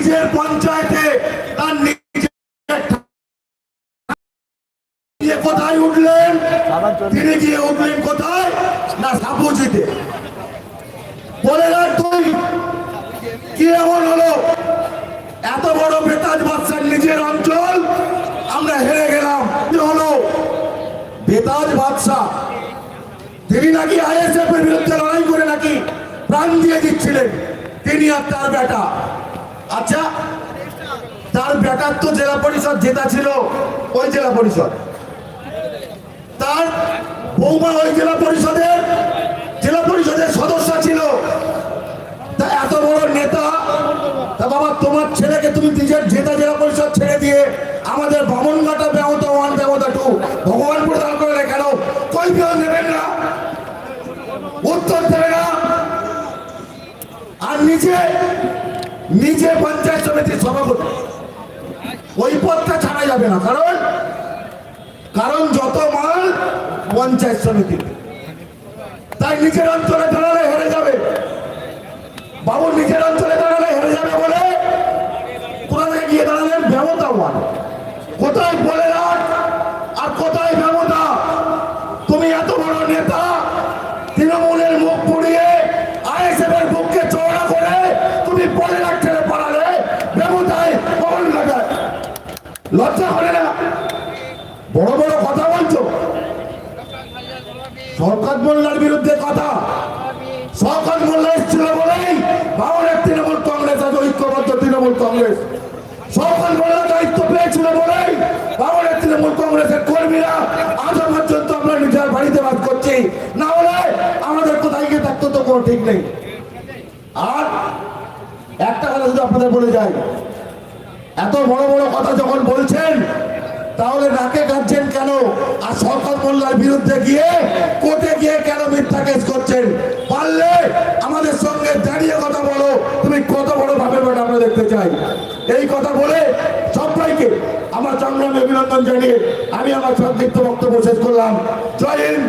নিজের পঞ্চায়েতে তার নিজের কোথায় উঠলেন, তিনি গিয়ে উঠলেন কোথায়? না, সাপুজিতে। বলে রাখ তুই, কি এমন হলো? এত বড় বেতাজ বাদশার নিজের অঞ্চল, আমরা হেরে গেলাম। কি হলো? বেতাজ বাদশাহ, তিনি নাকি আইএসএফ এর বিরুদ্ধে লড়াই করে নাকি প্রাণ দিয়ে দিচ্ছিলেন? তিনি আর তার বেটা। আচ্ছা তার বেটার তো জেলা পরিষদ, জেতা ছিল ওই জেলা পরিষদ। তার বৌমা ওই জেলা পরিষদের জেলা পরিষদের সদস্য ছিল। তা এত বড় নেতা, তা বাবা, তোমার ছেলেকে তুমি নিজের জেতা জেলা পরিষদ ছেড়ে দিয়ে আমাদের বামনঘাটা ব্যবতা ওয়ান ব্যবতা টু ভগবানপুর দান করে কেন? কই বিয়ে নেবেন না। উত্তর দেবে না। আর নিজে নিজে পঞ্চায়েত সমিতির সভাপতি। ওই পদটা ছাড়া যাবে না। কারণ কারণ যত মাল পঞ্চায়েত সমিতিতে তাই নিজের অঞ্চলে দাঁড়ালে হেরে যাবে। বাবু, নিজের অঞ্চলে দাঁড়ালে হেরে যাবে বলে কোথায় গিয়ে দাঁড়ালেন? ব্যবতা কোথায় বলে রাখ আর কোথায় ব্যবতা তুমি এত বড় নেতা তৃণমূলের মুখ পুড়িয়ে আইএসএফ এর বুককে চওড়া করে তুমি বলে রাখ ছেড়ে পালালে ব্যবতায় কখন লাগায় লজ্জা করে না? বড় বড় কথা বলছো। শওকত মোল্লার বিরুদ্ধে কথা। শওকত মোল্লা এসেছিল বলেই ভারতের তৃণমূল কংগ্রেস আজ ঐক্যবদ্ধ তৃণমূল কংগ্রেস। শওকত মোল্লা দায়িত্ব পেয়েছিল বলেই ভারতের তৃণমূল কংগ্রেসের কর্মীরা আজও পর্যন্ত আমরা নিজের বাড়িতে বাস করছি। না হলে আমাদের কোথায় গিয়ে থাকতো তো কোনো ঠিক নেই। আর একটা কথা শুধু আপনাদের বলে যাই এত বড় বড় কথা যখন বলছেন, তাহলে নাকে কাঁদছেন কেন? আর সরকার মোল্লার বিরুদ্ধে গিয়ে কোর্টে গিয়ে কেন মিথ্যা কেস করছেন? পারলে আমাদের সঙ্গে দাঁড়িয়ে কথা বলো। তুমি কত বড় ভাবে আমরা দেখতে চাই। এই কথা বলে সবাইকে আমার সংগ্রামে অভিনন্দন জানিয়ে আমি আমার সংক্ষিপ্ত বক্তব্য শেষ করলাম। জয় হিন্দ।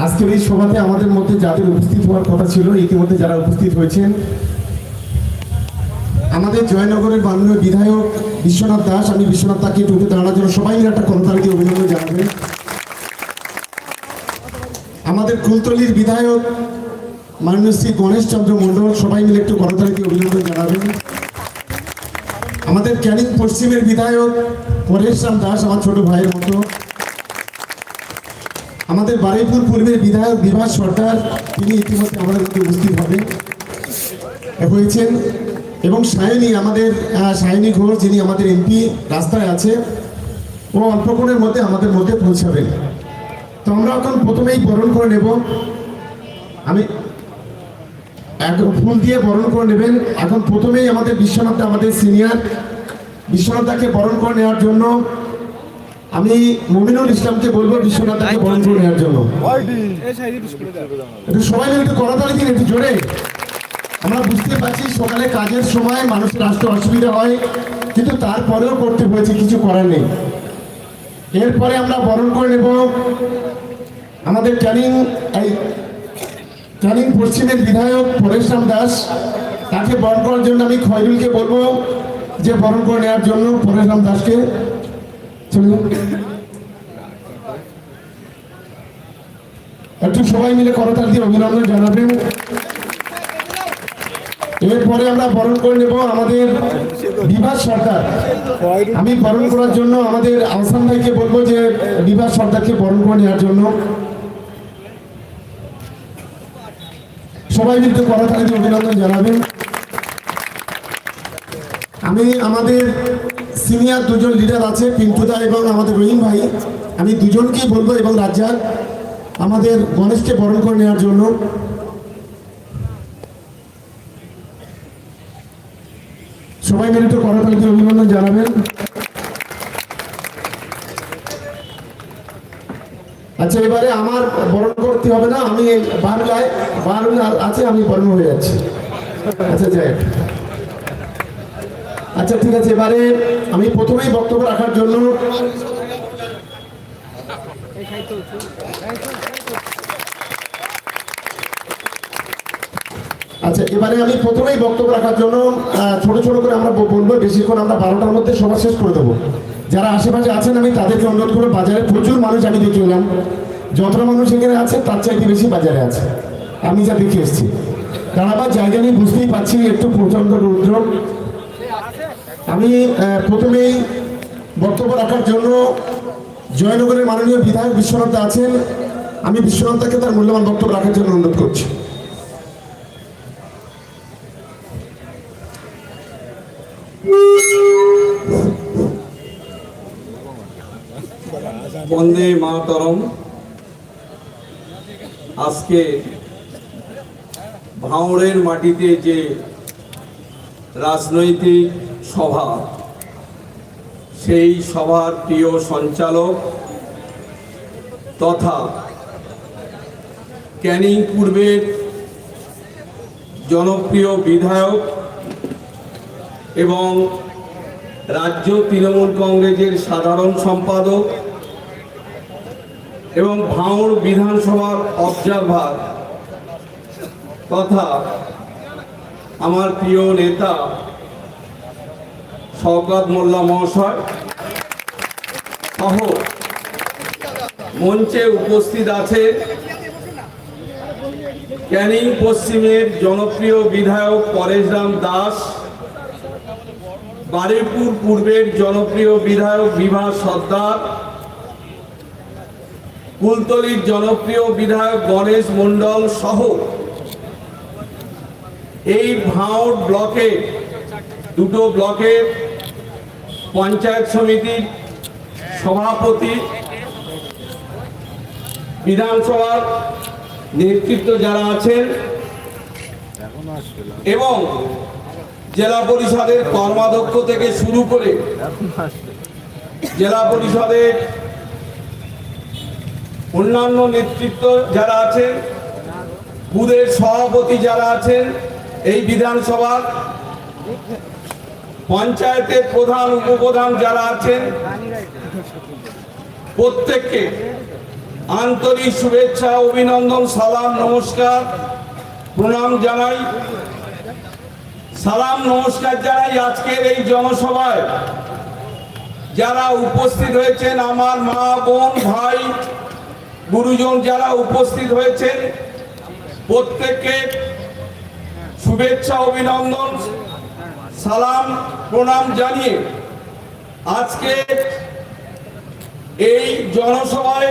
আজকের এই সভাতে আমাদের মধ্যে যাদের উপস্থিত হওয়ার কথা ছিল, ইতিমধ্যে যারা উপস্থিত হয়েছেন, আমাদের জয়নগরের মাননীয় বিধায়ক বিশ্বনাথ দাস, আমি বিশ্বনাথ একটু উঠে দাঁড়ানোর জন্য সবাই একটা করতালি দিয়ে অভিনন্দন জানাবেন। আমাদের কুলতলির বিধায়ক মাননীয় শ্রী গণেশ চন্দ্র মণ্ডল, সবাই মিলে একটু করতালি দিয়ে অভিনন্দন জানাবেন। আমাদের ক্যানিং পশ্চিমের বিধায়ক পরেশ রাম দাস, আমার ছোট ভাইয়ের মতো। আমাদের বারুইপুর পূর্বের বিধায়ক বিভাস সরকার তিনি ইতিমধ্যে আমাদের মধ্যে উপস্থিত হবেন হয়েছেন। এবং সায়নী আমাদের সায়নী ঘোষ, যিনি আমাদের এমপি, রাস্তায় আছে। ও অল্পক্ষণের মধ্যে আমাদের মধ্যে পৌঁছাবেন। তো আমরা এখন প্রথমেই বরণ করে নেব। আমি এক ফুল দিয়ে বরণ করে নেবেন। এখন প্রথমেই আমাদের বিশ্বনাথ, আমাদের সিনিয়র। বিশ্বনাথ দাকে বরণ করে নেওয়ার জন্য আমি মমিনুল ইসলামকে বলব বিশ্বনাথ করে নেওয়ার জন্য। একটু সবাই মিলে একটু কড়াতালি দিন একটু জোরে। আমরা বুঝতে পারছি সকালে কাজের সময় মানুষের আসতে অসুবিধা হয় কিন্তু তারপরেও করতে হয়েছে কিছু করার নেই। এরপরে আমরা বরণ করে নেব আমাদের ক্যানিং এই ক্যানিং পশ্চিমের বিধায়ক পরেশরাম দাস। তাকে বরণ করার জন্য আমি খয়রুলকে বলব যে বরণ করে নেওয়ার জন্য পরেশরাম দাসকে। একটু সবাই মিলে করতাল দিয়ে অভিনন্দন জানাবেন। এরপরে আমরা বরণ করে নেব আমাদের বিভাস সরকার আমি বরণ করার জন্য আমাদের আহসান ভাইকে বলব যে বিভাস সরকারকে বরণ করে নেওয়ার জন্য। সবাই মিলে করতালি দিয়ে অভিনন্দন জানাবেন। আমি আমাদের সিনিয়র দুজন লিডার আছে পিন্টুদা এবং আমাদের রহিম ভাই। আমি দুজনকেই বলব এবং রাজ্জাক, আমাদের গণেশকে বরণ করে নেওয়ার জন্য। সবাই মিলে একটু করতালি দিয়ে অভিনন্দন জানাবেন। আচ্ছা এবারে আমার বরণ করতে হবে না, আমি বারুলায়, বারুল আছে, আমি বরণ হয়ে যাচ্ছি। আচ্ছা যাই। আচ্ছা ঠিক আছে, এবারে আমি প্রথমেই বক্তব্য রাখার জন্য আচ্ছা এবারে আমি প্রথমেই বক্তব্য রাখার জন্য ছোট ছোট করে আমরা বলব, বেশিক্ষণ আমরা বারোটার মধ্যে সভা শেষ করে দেবো। যারা আশেপাশে আছেন, আমি তাদেরকে অনুরোধ করব, বাজারে প্রচুর মানুষ আমি দেখে এলাম। যতটা মানুষ এখানে আছে, তার চাইতে বেশি বাজারে আছে। আমি যা দেখে এসেছি। দাঁড়াবার জায়গা নিয়ে বুঝতেই পারছি, একটু প্রচণ্ড রৌদ্র। আমি প্রথমেই বক্তব্য রাখার জন্য জয়নগরের মাননীয় বিধায়ক বিশ্বনাথ আছেন। আমি বিশ্বনাথকে তার মূল্যবান বক্তব্য রাখার জন্য অনুরোধ করছি। বন্দে মাতরম। আজকে ভাঁড়ের মাটিতে যে রাজনৈতিক সভা। সেই সভার প্রিয় সঞ্চালক তথা ক্যানিং পূর্বের জনপ্রিয় বিধায়ক এবং রাজ্য তৃণমূল কংগ্রেসের সাধারণ সম্পাদক এবং ভাঙড় বিধানসভার অবজারভার তথা আমার প্রিয় নেতা শওকত মোল্লা মহাশয় সহ মঞ্চে উপস্থিত আছে ক্যানিং পশ্চিমের জনপ্রিয় বিধায়ক পরেশরাম দাস বারেপুর পূর্বের জনপ্রিয় বিধায়ক বিভা সর্দার, কুলতলির জনপ্রিয় বিধায়ক গণেশ মণ্ডল সহ এই ভাঁড় ব্লকে, দুটো ব্লকের পঞ্চায়েত সমিতির সভাপতি, বিধানসভার নেতৃত্ব যারা আছেন এবং জেলা পরিষদের কর্মাধ্যক্ষ থেকে শুরু করে জেলা পরিষদের অন্যান্য নেতৃত্ব যারা আছেন, বুথের সভাপতি যারা আছেন এই বিধানসভার পঞ্চায়েতের প্রধান, উপপ্রধান যারা আছেন, প্রত্যেককে আন্তরিক শুভেচ্ছা, অভিনন্দন, সালাম, নমস্কার, প্রণাম জানাই। সালাম, নমস্কার জানাই আজকের এই জনসভায়। যারা উপস্থিত হয়েছেন, আমার মা, বোন, ভাই, গুরুজন যারা উপস্থিত হয়েছেন, প্রত্যেককে শুভেচ্ছা অভিনন্দন সালাম প্রণাম জানিয়ে আজকে এই জনসভায়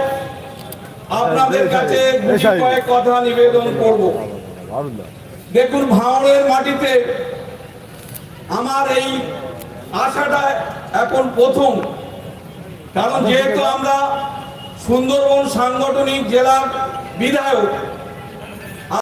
আপনাদের কাছে গুটি কয়েক কথা নিবেদন করব। দেখুন ভাঙড়ের মাটিতে আমার এই আশাটা এখন প্রথম। কারণ যেহেতু আমরা সুন্দরবন সাংগঠনিক জেলার বিধায়ক